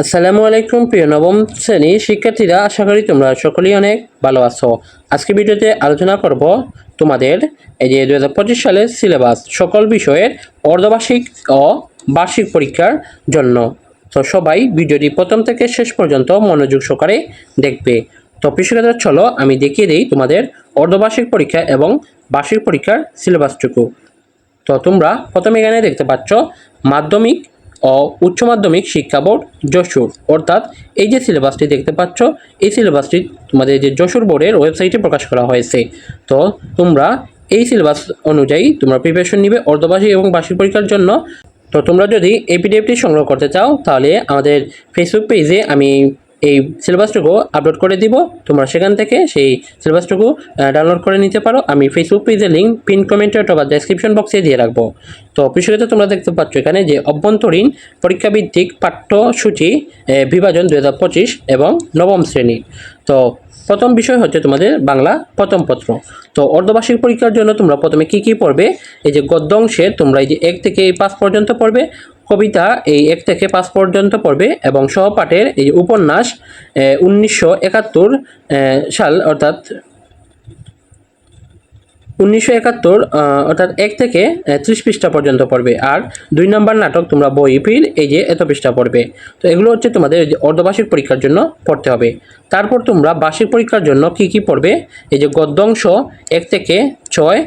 আসসালামু আলাইকুম, প্রিয় নবম শ্রেণির শিক্ষার্থীরা, আশা করি তোমরা সকলেই অনেক ভালো আছো। আজকে ভিডিওতে আলোচনা করব তোমাদের এই যে দু হাজার পঁচিশ সালের সিলেবাস, সকল বিষয়ের অর্ধবার্ষিক ও বার্ষিক পরীক্ষার জন্য। তো সবাই ভিডিওটি প্রথম থেকে শেষ পর্যন্ত মনোযোগ সহকারে দেখবে। তো কৃষিকাদের চলো, আমি দেখিয়ে দিই তোমাদের অর্ধবার্ষিক পরীক্ষা এবং বার্ষিক পরীক্ষার সিলেবাসটুকু। তো তোমরা প্রথমে এখানে দেখতে পাচ্ছ মাধ্যমিক ও উচ্চ মাধ্যমিক শিক্ষা বোর্ড যশোর। অর্থাৎ এই যে সিলেবাসটি দেখতে পাচ্ছ, এই সিলেবাসটি তোমাদের যে যশোর বোর্ডের ওয়েবসাইটে প্রকাশ করা হয়েছে। তো তোমরা এই সিলেবাস অনুযায়ী তোমরা প্রিপারেশন নিবে অর্ধবার্ষিক এবং বার্ষিক পরীক্ষার জন্য। তো তোমরা যদি এই পিডিএফটি সংগ্রহ করতে চাও, তাহলে আমাদের ফেসবুক পেজে আমি এই সিলেবাসটুকু আপলোড করে দিব। তোমরা সেখান থেকে সেই সিলেবাসটুকু ডাউনলোড করে নিতে পারো। আমি ফেসবুক পেজের লিঙ্ক পিন কমেন্টে অথবা ডেসক্রিপশন বক্সে দিয়ে রাখব। তো বিষয়টা তোমরা দেখতে পাচ্ছ এখানে যে অভ্যন্তরীণ পরীক্ষাভিত্তিক পাঠ্যসূচি বিভাজন দু হাজার পঁচিশ এবং নবম শ্রেণি। তো প্রথম বিষয় হচ্ছে তোমাদের বাংলা প্রথম পত্র। তো অর্ধবার্ষিক পরীক্ষার জন্য তোমরা প্রথমে কি কি পড়বে? এই যে গদ্য অংশে তোমরা এই যে এক থেকে পাঁচ পর্যন্ত পড়বে। কবিতা এই এক থেকে পাঁচ পর্যন্ত পড়বে এবং সহপাঠের এই উপন্যাস উনিশশো একাত্তর সাল, অর্থাৎ উনিশশো একাত্তর অর্থাৎ এক থেকে ত্রিশ পৃষ্ঠা পর্যন্ত পড়বে। আর দুই নম্বর নাটক তোমরা বই ফির এই যে এত পৃষ্ঠা পড়বে। তো এগুলো হচ্ছে তোমাদের অর্ধবার্ষিক পরীক্ষার জন্য পড়তে হবে। তারপর তোমরা বার্ষিক পরীক্ষার জন্য কি কি পড়বে? এই যে গদ্যাংশ এক থেকে ছয়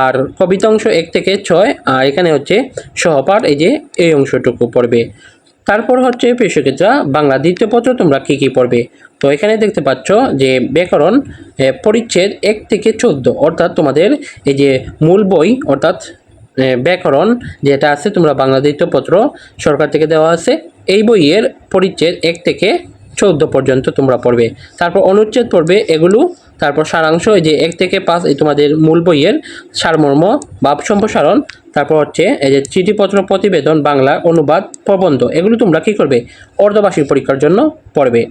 আর কবিতাংশ এক থেকে ছয়, আর এখানে হচ্ছে সহপাঠ এই যে এই অংশটুকু পড়বে। তারপর হচ্ছে পেশকেজা বাংলা দ্বিতীয় পত্র তোমরা কী কী পড়বে? তো এখানে দেখতে পাচ্ছ যে ব্যাকরণ পরিচ্ছেদ এক থেকে চোদ্দ, অর্থাৎ তোমাদের এই যে মূল বই, অর্থাৎ ব্যাকরণ যেটা আছে তোমরা বাংলা দ্বিতীয় পত্র সরকার থেকে দেওয়া আছে, এই বইয়ের পরিচ্ছেদ এক থেকে চৌদ্দ পর্যন্ত তোমরা পড়বে। তারপর অনুচ্ছেদ পড়বে এগুলো। তারপর সারাংশ, এই যে এক থেকে পাঁচ, এই তোমাদের মূল বইয়ের সারমর্ম ভাব সম্প্রসারণ। তারপর হচ্ছে, এই যে চিঠিপত্র প্রতিবেদন, বাংলা অনুবাদ, প্রবন্ধ, এগুলো তোমরা কী করবে? অর্ধবার্ষিক পরীক্ষার জন্য পড়বে।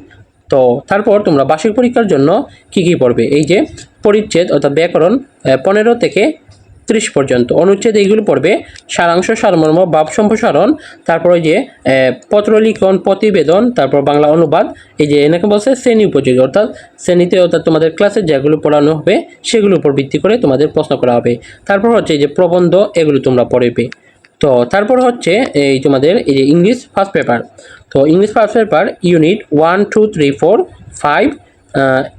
তো তারপর তোমরা বার্ষিক পরীক্ষার জন্য কি কি পড়বে? এই যে পরিচ্ছেদ অর্থাৎ ব্যাকরণ পনেরো থেকে ত্রিশ পর্যন্ত। অনুচ্ছেদ এইগুলো পড়বে, সারাংশ, সারমর্ম ভাব সম্প্রসারণ, তারপর ওই যে পত্রলিখন, প্রতিবেদন, তারপর বাংলা অনুবাদ, এই যে এনেকে বলছে শ্রেণি উপযোগী, অর্থাৎ শ্রেণীতে অর্থাৎ তোমাদের ক্লাসে যেগুলো পড়ানো হবে, সেগুলোর উপর ভিত্তি করে তোমাদের প্রশ্ন করা হবে। তারপর হচ্ছে এই যে প্রবন্ধ, এগুলো তোমরা পড়বে। তো তারপর হচ্ছে এই তোমাদের এই যে ইংলিশ ফার্স্ট পেপার। তো English first paper unit one, two, three, four, five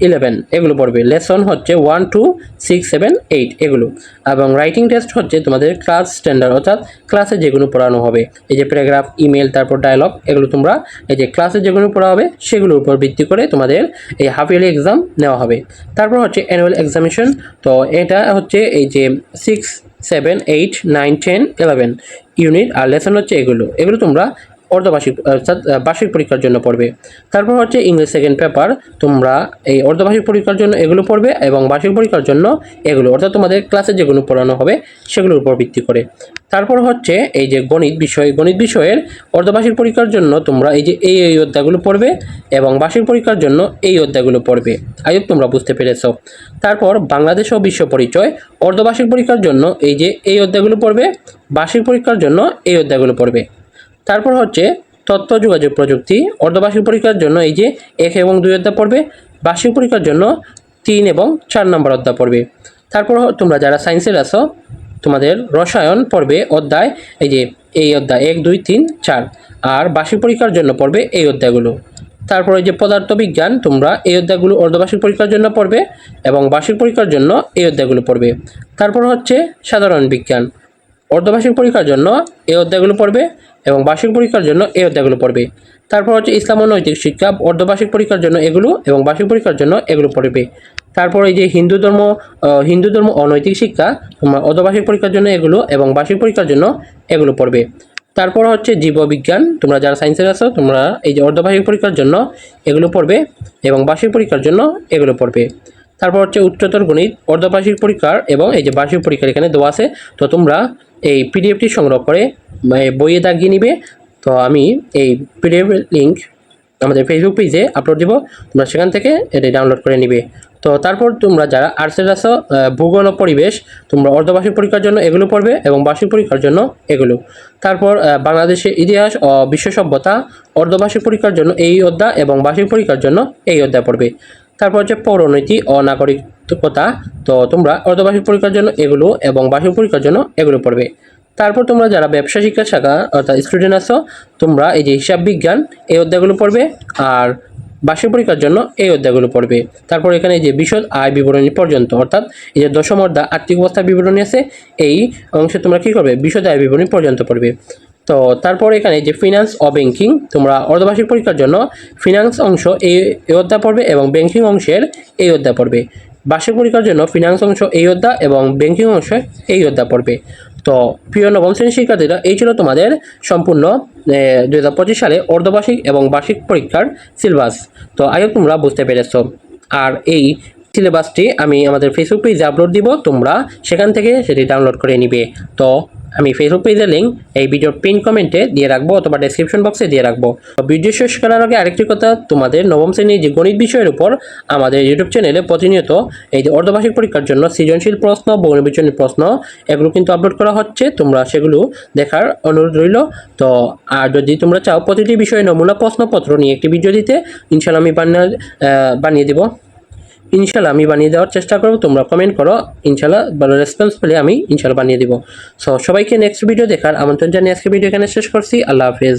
eleven এগুলো পড়বে। লেসন হচ্ছে one two six seven eight এগুলো। এবং রাইটিং টেস্ট হচ্ছে তোমাদের ক্লাস স্ট্যান্ডার্ড অর্থাৎ ক্লাসে যেগুলো পড়ানো হবে। এই যে প্যারাগ্রাফ ইমেল তারপর ডায়লগ এগুলো তোমরা এই যে ক্লাসে যেগুলো পড়া হবে, সেগুলোর উপর ভিত্তি করে তোমাদের এই হাফ ইয়ারলি এক্সাম নেওয়া হবে। তারপর হচ্ছে অ্যানুয়াল এক্সামিনেশন তো এটা হচ্ছে এই যে six seven eight nine ten eleven unit আর লেসন হচ্ছে এগুলো। এগুলো তোমরা অর্ধবার্ষিক, অর্থাৎ বার্ষিক পরীক্ষার জন্য পড়বে। তারপর হচ্ছে ইংলিশ সেকেন্ড পেপার তোমরা এই অর্ধবার্ষিক পরীক্ষার জন্য এগুলো পড়বে এবং বার্ষিক পরীক্ষার জন্য এগুলো, অর্থাৎ তোমাদের ক্লাসে যেগুলো পড়ানো হবে সেগুলোর উপর ভিত্তি করে। তারপর হচ্ছে এই যে গণিত বিষয়, গণিত বিষয়ের অর্ধবার্ষিক পরীক্ষার জন্য তোমরা এই যে এই এই অধ্যায়গুলো পড়বে এবং বার্ষিক পরীক্ষার জন্য এই অধ্যায়গুলো পড়বে। আয়ুব তোমরা বুঝতে পেরেছ। তারপর বাংলাদেশ ও বিশ্ব পরিচয়, অর্ধবার্ষিক পরীক্ষার জন্য এই যে এই অধ্যায়গুলো পড়বে, বার্ষিক পরীক্ষার জন্য এই অধ্যায়গুলো পড়বে। তারপর হচ্ছে তথ্য যোগাযোগ প্রযুক্তি, অর্ধবার্ষিক পরীক্ষার জন্য এই যে এক এবং দুই অধ্যায় পড়বে, বার্ষিক পরীক্ষার জন্য তিন এবং চার নম্বর অধ্যায় পড়বে। তারপর তোমরা যারা সায়েন্সের আছো, তোমাদের রসায়ন পড়বে অধ্যায়, এই যে এই অধ্যায় এক, দুই, তিন, চার, আর বার্ষিক পরীক্ষার জন্য পড়বে এই অধ্যায়গুলো। তারপর এই যে পদার্থবিজ্ঞান, তোমরা এই অধ্যায়গুলো অর্ধবার্ষিক পরীক্ষার জন্য পড়বে এবং বার্ষিক পরীক্ষার জন্য এই অধ্যায়গুলো পড়বে। তারপর হচ্ছে সাধারণ বিজ্ঞান, অর্ধবার্ষিক পরীক্ষার জন্য এই অধ্যায়গুলো পড়বে এবং বার্ষিক পরীক্ষার জন্য এই অধ্যায়গুলো পড়বে। তারপর হচ্ছে ইসলাম ও নৈতিক শিক্ষা, অর্ধবার্ষিক পরীক্ষার জন্য এগুলো এবং বার্ষিক পরীক্ষার জন্য এগুলো পড়বে। তারপর এই যে হিন্দু ধর্ম হিন্দু ধর্ম অনৈতিক শিক্ষা তোমার অর্ধবার্ষিক পরীক্ষার জন্য এগুলো এবং বার্ষিক পরীক্ষার জন্য এগুলো পড়বে। তারপর হচ্ছে জীববিজ্ঞান, তোমরা যারা সায়েন্সের আছো, তোমরা এই যে অর্ধবার্ষিক পরীক্ষার জন্য এগুলো পড়বে এবং বার্ষিক পরীক্ষার জন্য এগুলো পড়বে। তারপর হচ্ছে উচ্চতর গণিত, অর্ধবার্ষিক পরীক্ষার এবং এই যে বার্ষিক পরীক্ষার এখানে দেওয়া আছে। তো তোমরা এই পিডিএফটি সংগ্রহ করে বইয়ে দাগিয়ে নিবে, তো আমি এই পিডিএফ লিঙ্ক আমাদের ফেসবুক পেজে আপলোড দিব, তোমরা সেখান থেকে এটি ডাউনলোড করে নিবে। তো তারপর তোমরা যারা আর্টসের আছো ভূগোল ও পরিবেশ, তোমরা অর্ধবার্ষিক পরীক্ষার জন্য এগুলো পড়বে এবং বার্ষিক পরীক্ষার জন্য এগুলো। তারপর বাংলাদেশের ইতিহাস ও বিশ্ব সভ্যতা, অর্ধবার্ষিক পরীক্ষার জন্য এই অধ্যায় এবং বার্ষিক পরীক্ষার জন্য এই অধ্যায় পড়বে। তারপর হচ্ছে পৌরনীতি ও নাগরিকতা, তো তোমরা অর্ধবার্ষিক পরীক্ষার জন্য এগুলো এবং বার্ষিক পরীক্ষার জন্য এগুলো পড়বে। তারপর তোমরা যারা ব্যবসা শিক্ষা শাখা, অর্থাৎ স্টুডেন্ট আছো, তোমরা এই যে হিসাব বিজ্ঞান, এই অধ্যায়গুলো পড়বে আর বার্ষিক পরীক্ষার জন্য এই অধ্যায়গুলো পড়বে। তারপর এখানে যে বিশদ আয় বিবরণী পর্যন্ত, অর্থাৎ এই যে দশম অর্ধা আর্থিক অবস্থা বিবরণী আছে, এই অংশে তোমরা কী করবে? বিশদ আয় বিবরণী পর্যন্ত পড়বে। তো তারপর এখানে যে ফিনান্স ও ব্যাংকিং তোমরা অর্ধবার্ষিক পরীক্ষার জন্য ফিনান্স অংশ এই এই অধ্যায় পড়বে এবং ব্যাংকিং অংশের এই অধ্যায় পড়বে। বার্ষিক পরীক্ষার জন্য ফিনান্স অংশ এই অধ্যায় এবং ব্যাংকিং অংশ এই অধ্যায় পড়বে। তো প্রিয় নবম শ্রেণির শিক্ষার্থীরা, এই ছিল তোমাদের সম্পূর্ণ দু হাজার পঁচিশ সালে অর্ধবার্ষিক এবং বার্ষিক পরীক্ষার সিলেবাস। তো আগে তোমরা বুঝতে পেরেছ। আর এই সিলেবাসটি আমি আমাদের ফেসবুক পেজে আপলোড দিব, তোমরা সেখান থেকে সেটি ডাউনলোড করে নিবে। তো আমি ফেসবুক পেজের লিঙ্ক এই ভিডিওর পিন কমেন্টে দিয়ে রাখব অথবা ডেসক্রিপশন বক্সে দিয়ে রাখব। ভিডিও শেষ করার আগে আরেকটি কথা, তোমাদের নবম শ্রেণির যে গণিত বিষয়ের উপর আমাদের ইউটিউব চ্যানেলে প্রতিনিয়ত এই যে অর্ধবার্ষিক পরীক্ষার জন্য সৃজনশীল প্রশ্ন বর্ণবিচনী প্রশ্ন, এগুলো কিন্তু আপলোড করা হচ্ছে। তোমরা সেগুলো দেখার অনুরোধ রইল। তো আর যদি তোমরা চাও প্রতিটি বিষয়ে নমুনা প্রশ্নপত্র নিয়ে একটি ভিডিও দিতে ইনশাল্লাহ আমি বানিয়ে বানিয়ে দেবো। ইনশাল্লাহ আমি বানিয়ে দেওয়ার চেষ্টা করব, তোমরা কমেন্ট করো ইনশাল্লাহ ভালো রেসপন্স পেলে আমি ইনশাল্লাহ বানিয়ে দিব। সো সবাইকে নেক্সট ভিডিও দেখার আমন্ত্রণ জানিয়ে আজকে ভিডিও এখানে শেষ করছি, আল্লাহ হাফেজ।